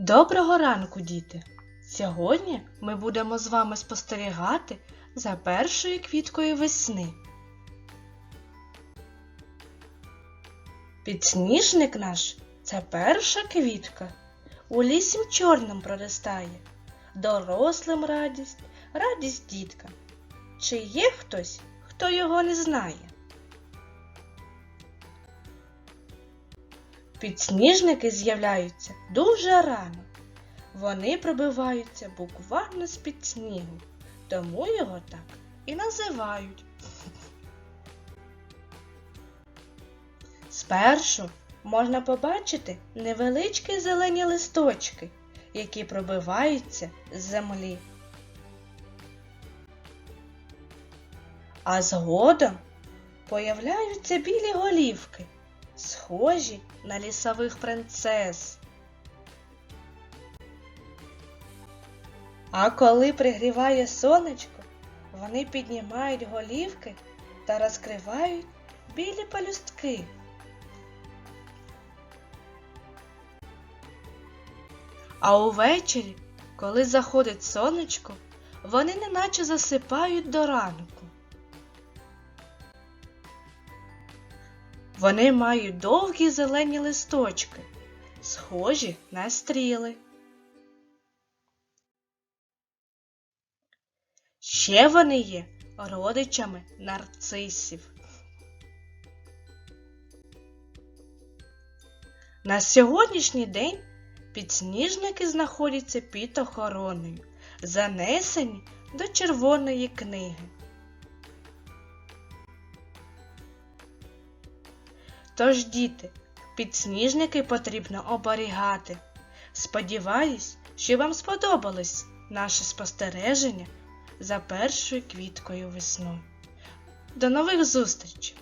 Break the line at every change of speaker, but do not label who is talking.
Доброго ранку, діти! Сьогодні ми будемо з вами спостерігати за першою квіткою весни. Підсніжник наш це перша квітка. У лісім чорним проростає. Дорослим радість, радість діткам. Чи є хтось, хто його не знає? Підсніжники з'являються дуже рано. Вони пробиваються буквально з-під снігу, тому його так і називають. Спершу можна побачити невеличкі зелені листочки, які пробиваються з землі. А згодом появляються білі голівки, схожі на лісових принцес. А коли пригріває сонечко, вони піднімають голівки та розкривають білі пелюстки. А увечері, коли заходить сонечко, вони неначе засипають до ранку. Вони мають довгі зелені листочки, схожі на стріли. Ще вони є родичами нарцисів. На сьогоднішній день підсніжники знаходяться під охороною, занесені до червоної книги. Тож, діти, підсніжники потрібно оберігати. Сподіваюсь, що вам сподобалось наше спостереження за першою квіткою весну. До нових зустрічей!